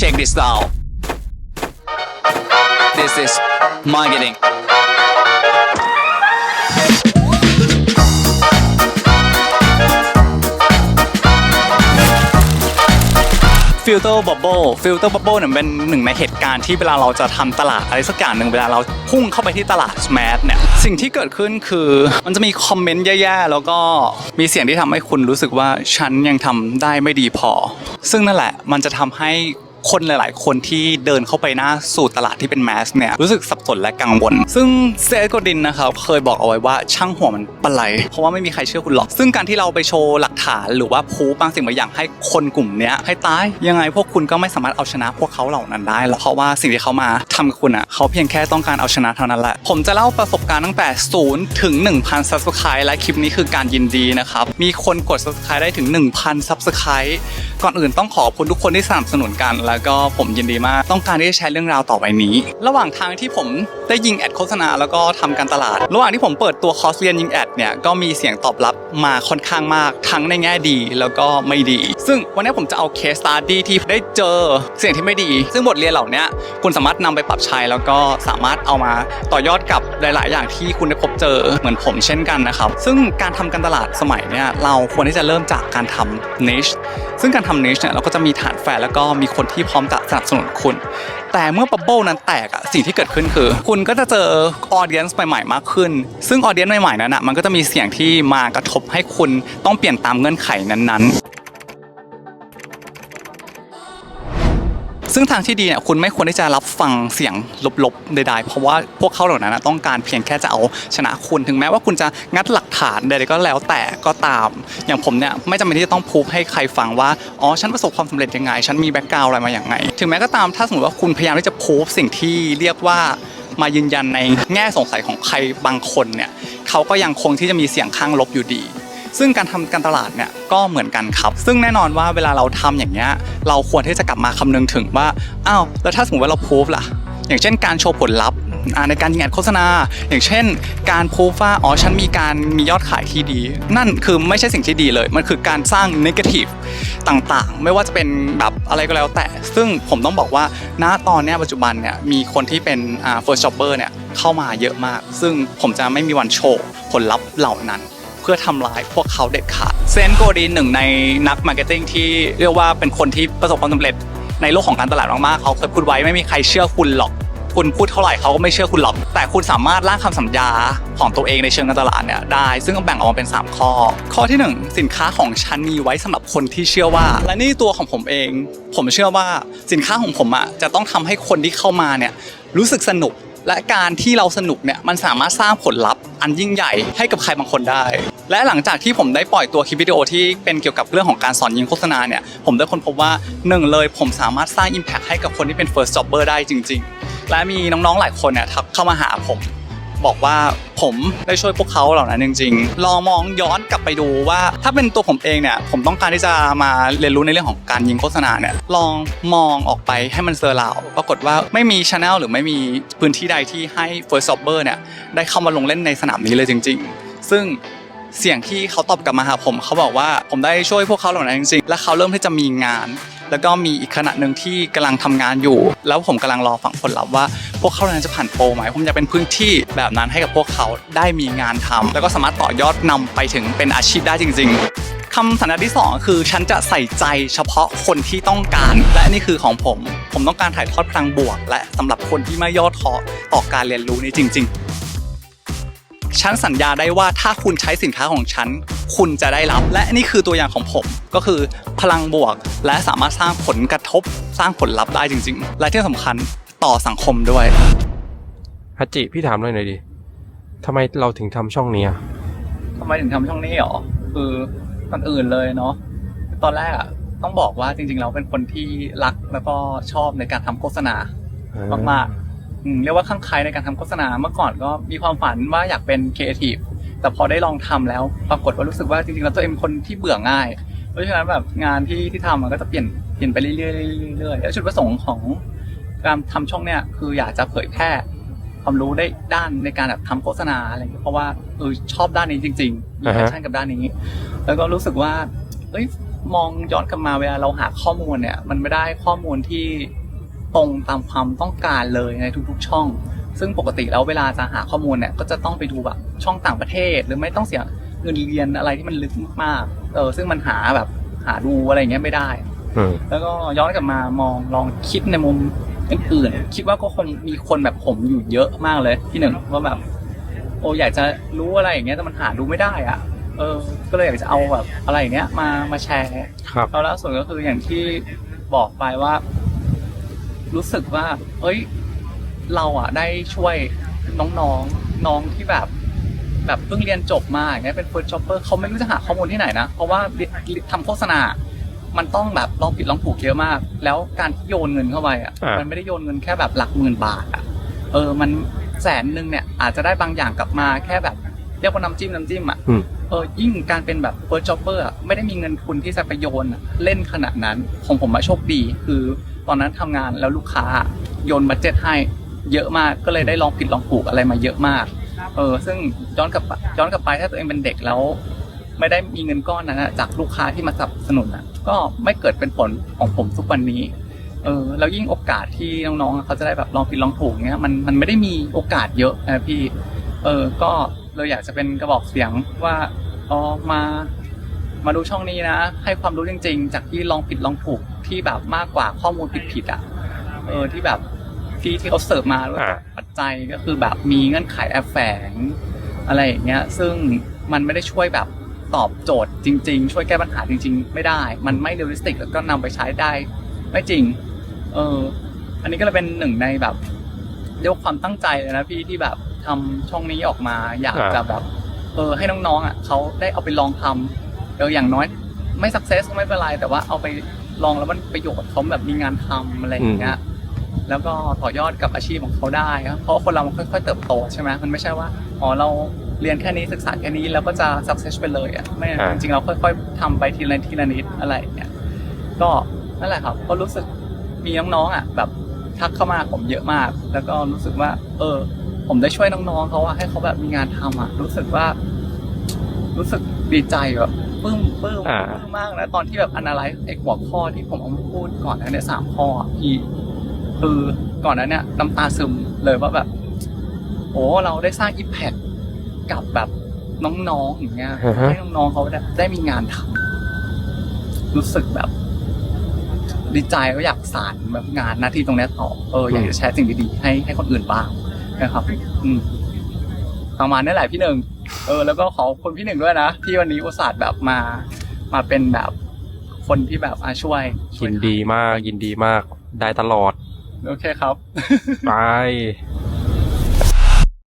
check this out this is marketing ฟิลเตอร์บับเบิลฟิลเตอร์บับเบิลเนี่ยเป็นหนึ่งในเหตุการณ์ที่เวลาเราจะทำตลาดอะไรสักอย่างหนึ่งเวลาเราพุ่งเข้าไปที่ตลาดสมาร์ทเนี่ยสิ่งที่เกิดขึ้นคือมันจะมีคอมเมนต์แย่ๆ แล้วก็มีเสียงที่ทำให้คุณรู้สึกว่าฉันยังทำได้ไม่ดีพอ ซึ่งนั่นแหละมันจะทำให้ คนหลาย ๆ คนที่เดินเข้าไปหน้าสู่ตลาดที่เป็นแมสเนี่ยรู้สึกสับสนและกังวล ซึ่งเซธโกดินนะครับเคยบอกเอาไว้ว่าช่างหัวมันปะไหลเพราะว่าไม่มีใครเชื่อคุณหรอก ซึ่งการที่เราไปโชว์หลักฐานหรือว่าพูบางสิ่งบางอย่างให้คนกลุ่มเนี้ยให้ตายยังไงพวกคุณก็ไม่สามารถเอาชนะพวกเขาเหล่านั้นได้หรอกเพราะว่าสิ่งที่เขามาทำกับคุณอะเขาเพียงแค่ต้องการเอาชนะเท่านั้นแหละผมจะเล่าประสบการณ์ตั้งแต่0ถึง1,000 subscribe และคลิปนี้คือการยินดีนะครับมีคนกด subscribe ได้ถึง 1,000 subscribe ก่อนอื่นต้องขอบคุณทุกคนที่สนับสนุนกันแล้วก็ผมยินดีมาก ต้องการที่จะแชร์เรื่องราวต่อไปนี้ ระหว่างทางที่ผมได้ยิงแอดโฆษณาแล้วก็ทำการตลาด ระหว่างที่ผมเปิดตัวคอร์สเรียนยิงแอดเนี่ยก็มีเสียงตอบรับมาค่อนข้างมาก ทั้งในแง่ดีแล้วก็ไม่ดี ซึ่งวันนี้ผมจะเอาเคสต u d ดี้ที่ได้เจอเสียงที่ไม่ดี ซึ่งบทเรียนเหล่านี้คุณสามารถนำไปปรับใช้แล้วก็สามารถเอามาต่อยอดกับหลาย ๆ อย่างที่คุณได้พบเจอเหมือนผมเช่นกันนะครับ ซึ่งการทำการตลาดสมัยเนี่ยเราควรที่จะเริ่มจากการทำ niche ซึ่งการทำนิชเนี่ยเราก็จะมีฐานแฟนแล้วก็มีคนที่พร้อมจะสนับสนุนคุณ แต่เมื่อบับเบิลนั้นแตกอะสิ่งที่เกิดขึ้นคือ คุณก็จะเจอออเดียนส์ใหม่ๆมากขึ้น ซึ่งออเดียนใหม่ๆนั้นอะมันก็จะมีเสียงที่มากระทบให้คุณต้องเปลี่ยนตามเงื่อนไขนั้นๆ ซึ่งทางที่ดีเนี่ยคุณไม่ควรที่จะรับฟังเสียงลบๆใดๆ เพราะว่าพวกเขาเหล่านั้นนะต้องการเพียงแค่จะเอาชนะคุณถึงแม้ว่าคุณจะงัดหลักฐานใดๆก็แล้วแต่ก็ตาม อย่างผมเนี่ยไม่จำเป็นที่จะต้องพูดให้ใครฟังว่าอ๋อฉันประสบความสำเร็จยังไง ฉันมีแบ็กกราวอะไรมาอย่างไง ถึงแม้ก็ตามถ้าสมมติว่าคุณพยายามที่จะพูดสิ่งที่เรียกว่ามายืนยันในแง่สงสัยของใครบางคนเนี่ยเขาก็ยังคงที่จะมีเสียงข้างลบอยู่ดี ซึ่งการทำการตลาดเนี่ยก็เหมือนกันครับ ซึ่งแน่นอนว่าเวลาเราทำอย่างเงี้ยเราควรที่จะกลับมาคำนึงถึงว่าอ้าวแล้วถ้าสมมติว่าเราพูฟล่ะ อย่างเช่นการโชว์ผลลัพธ์ในการยิงแอดโฆษณา อย่างเช่น การพูฟว่าอ๋อฉันมีการมียอดขายที่ดี นั่นคือไม่ใช่สิ่งที่ดีเลย มันคือการสร้างนกาทีฟต่างๆ ไม่ว่าจะเป็นแบบอะไรก็แล้วแต่ ซึ่งผมต้องบอกว่าณตอนนี้ปัจจุบันเนี่ยมีคนที่เป็นอ่า first jobber เนี่ยเข้ามาเยอะมาก ซึ่งผมจะไม่มีวันโชว์ผลลัพธ์เหล่านั้น พื่อทำลายพวกเขาเด็ดขาดเซนโกดีนหนึ่งในนักมาร์เก็ตติ้งที่เรียกว่าเป็นคนที่ประสบความสำเร็จในโลกของการตลาดมากๆเขาเคยพูดไว้ไม่มีใครเชื่อคุณหรอก คุณพูดเท่าไหร่เขาก็ไม่เชื่อคุณหรอก แต่คุณสามารถร่างคำสัญญาของตัวเองในเชิงการตลาดเนี่ยได้ ซึ่งแบ่งออกมาเป็น 3 ข้อ ข้อที่ 1 สินค้าของฉันมีไว้สำหรับคนที่เชื่อว่า และนี่ตัวของผมเอง ผมเชื่อว่าสินค้าของผมอะจะต้องทำให้คนที่เข้ามาเนี่ยรู้สึกสนุก และการที่เราสนุกเนี่ยมันสามารถสร้างผลลัพธ์อันยิ่งใหญ่ให้กับใครบางคนได้ และหลังจากที่ผมได้ปล่อยตัวคลิปวิดีโอที่เป็นเกี่ยวกับเรื่องของการสอนยิงโฆษณาเนี่ยผมได้ค้นพบว่าหนึ่งเลยผมสามารถสร้าง Impact ให้กับคนที่เป็น first jobber ได้จริง ๆ และมีน้องๆหลายคนเนี่ยทักเข้ามาหาผม บอกว่าผมได้ช่วยพวกเขาเหล่านั้นจริง ๆ ลองมองย้อนกลับไปดูว่า ถ้าเป็นตัวผมเองเนี่ยผมต้องการที่จะมาเรียนรู้ในเรื่องของการยิงโฆษณาเนี่ยลองมองออกไปให้มันเซอร์ราวปรากฏว่าไม่มีช anel หรือไม่มีพื้นที่ใดที่ให้ first jobber เนี่ยได้เข้ามาลงเล่นในสนามนี้เลยจริง ๆ ซึ่งเสียงที่เขาตอบกลับมาหาผมเขาบอกว่าผมได้ช่วยพวกเขาเหล่านั้นจริงๆ และเขาเริ่มที่จะมีงาน แล้วก็มีอีกขณะหนึ่งที่กำลังทำงานอยู่ แล้วผมกำลังรอฟังผลลัพธ์ว่า พวกเขาเหล่านั้นจะผ่านโปรไหมผมอยากเป็นพื้นที่แบบนั้นให้กับพวกเขาได้มีงานทำแล้วก็สามารถต่อยอดนำไปถึงเป็นอาชีพได้จริง ๆคำสัญญาที่สองคือฉันจะใส่ใจเฉพาะคนที่ต้องการ และนี่คือของผม ผมต้องการถ่ายทอดพลังบวก และสำหรับคนที่ไม่ย่อท้อต่อการเรียนรู้นี้จริง ๆ ฉันสัญญาได้ว่าถ้าคุณใช้สินค้าของฉัน คุณจะได้รับ และนี่คือตัวอย่างของผมก็คือพลังบวก และสามารถสร้างผลกระทบสร้างผลลัพธ์ได้จริง ๆ และที่สำคัญต่อสังคมด้วยฮัจจิพี่ถามเลยหน่อยดิทำไมเราถึงทำช่องนี้อะทำไมถึงทำช่องนี้หรอคือก่อนอื่นเลยเนาะตอนแรกอะต้องบอกว่าจริงๆเราเป็นคนที่รักแล้วก็ชอบในการทำโฆษณามากอืมเรียกว่าข้างใครในการทำโฆษณาเมื่อก่อนก็มีความฝันว่าอยากเป็นครีเอทีฟ แต่พอได้ลองทำแล้ว ปรากฏว่ารู้สึกว่าจริงๆแล้วตัวเองเป็นคนที่เบื่อง่าย เพราะฉะนั้นแบบงานที่ที่ทำมันก็จะเปลี่ยนเปลี่ยนไปเรื่อยๆเรื่อยๆแล้วจุดประสงค์ของการทำช่องเนี่ยคืออยากจะเผยแพร่ความรู้ได้ด้านในการแบบทำโฆษณาอะไรอย่างเงี้ยเพราะว่าเออชอบด้านนี้จริงๆมีแพชชั่นกับด้านนี้ แล้วก็รู้สึกว่าเอ้ยมองย้อนกลับมาเวลาเราหาข้อมูลเนี่ย มันไม่ได้ข้อมูลที่ตรงตามความต้องการเลยในทุกๆช่อง ซึ่งปกติแล้วเวลาจะหาข้อมูลเนี่ยก็จะต้องไปดูแบบช่องต่างประเทศ หรือไม่ต้องเสียเงินเรียนอะไรที่มันลึกมากๆเออซึ่งมันหาแบบหาดูอะไรอย่างเงี้ยไม่ได้อืมแล้วก็ย้อนกลับมามองลองคิดในมุมอื่นๆคิดว่าก็คงมีคนแบบผมอยู่เยอะมากเลยที่หนึ่งว่าแบบ โอ้อยากจะรู้อะไรอย่างเงี้ยแต่มันหาดูไม่ได้อะเออ ก็เลยอยากจะเอาแบบอะไรอย่างเงี้ยมามาแชร์ครับแล้วล่าสุดก็คืออย่างที่บอกไปว่า รู้สึกว่า เอ้ย เราอะได้ช่วยน้องๆน้องที่แบบ แบบเพิ่งเรียนจบมาอย่างเงี้ยเป็นเฟิร์สช็อปเปอร์เขาไม่รู้จะหาข้อมูลที่ไหนนะ เพราะว่าทำโฆษณา มันต้องแบบลองผิดลองถูกเยอะมาก แล้วการที่โยนเงินเข้าไปอะอ่ามัมันไม่ได้โยนเงินแค่แบบหลักหมื่นบาทอะเออมันแสนหนึ่งเนี่ยอาจจะได้บางอย่างกลับมาแค่แบบเรียกว่าน้ำจิ้มน้ำจิ้มอะอืมเออยิ่งการเป็นแบบเฟิร์สจ็อบเปอร์ไม่ได้มีเงินทุนที่จะไปโยนอะเล่นขนาดนั้นของผมมาโชคดี คือตอนนั้นทำงานแล้วลูกค้าโยนบัตเจ็ตให้ เยอะมากก็เลยได้ลองผิดลองถูกอะไรมาเยอะมาก เออ ซึ่งย้อนกลับย้อนกลับไปถ้าตัวเองเป็นเด็กแล้ว ไม่ได้มีเงินก้อนนั้นจากลูกค้าที่มาสนับสนุนอะ ก็ไม่เกิดเป็นผลของผมทุกวันนี้ เออ แล้วยิ่งโอกาสที่น้องๆเขาจะได้แบบลองผิดลองถูกเนี้ยมันมันไม่ได้มีโอกาสเยอะนะพี่ เออ ก็เลยอยากจะเป็นกระบอกเสียงว่าอ๋อมามาดูช่องนี้นะ ให้ความรู้จริง ๆ จากที่ลองผิดลองถูกที่แบบมากกว่าข้อมูลผิดๆอะเออที่แบบ ที่ที่เขาเสิร์ฟมาด้วยอ่าปัจจัยก็คือแบบมีเงื่อนไขแอบแฝงอะไรอย่างเงี้ย ซึ่งมันไม่ได้ช่วยแบบตอบโจทย์จริง ๆ ช่วยแก้ปัญหาจริง ๆ ไม่ได้ มันไม่เรียลลิสติก แล้วก็นำไปใช้ได้ ไม่จริง เออ อันนี้ก็เลยเป็นหนึ่งในแบบเรียกว่าความตั้งใจเลยนะพี่ที่แบบทำช่องนี้ออกมา อยากอ่าจะแบบเออให้น้องๆอะเขาได้เอาไปลองทำเอออย่างน้อยไม่สักเซสก็ไม่เป็นไรแต่ว่าเอาไปลองแล้วมันประโยชน์เขาแบบมีงานทำอะไรอย่างเงี้ย แล้วก็ต่อยอดกับอาชีพของเขาได้ครับเพราะว่าคนเรามันค่อยๆเติบโตใช่ไหมมันไม่ใช่ว่าอ๋อเราเรียนแค่นี้ศึกษาแค่นี้แล้วก็จะสักเซสไปเลยอะไม่อ่าจริงๆเราค่อย ๆทำไปทีละนิดทีละนิดอะไรอย่างเงี้ยก็นั่นแหละครับก็รู้สึกมีน้องๆอะแบบทักเข้ามาผมเยอะมาก แล้วก็รู้สึกว่า เออ ผมได้ช่วยน้องๆเขาอะให้เขาแบบมีงานทำอะรู้สึกว่า รู้สึกดีใจแบบปลื้มปลื้มอ่าปลื้มมากนะตอนที่แบบอนาลัยไอ้หัวข้อที่ผมเอามาพูดก่อนหนั้านเนี่ยสามข้ออะพี่ คือก่อนหนั้นเนี่ยน้ำตาซึมเลยว่าแบบ โอ้เราได้สร้างอิมแพคกับแบบน้องๆอย่างเงี้ยอือฮะ ให้น้องๆเขาได้ได้มีงานทำรู้สึกแบบ ดีใจก็อยากสานแบบงานหน้าที่ตรงเนี้ยต่อเอออยากจะแชร์สิ่งดีๆให้ให้คนอื่นบ้างนะครับ อืมประมาณนี้แหละพี่หนึ่งเออ แล้วก็ขอบคุณพี่หนึ่งด้วยนะที่วันนี้อุตส่าห์แบบมา มาเป็นแบบคนที่แบบอะช่วยช่วยินดีมากยินดีมากได้ตลอด โอเคครับ ไป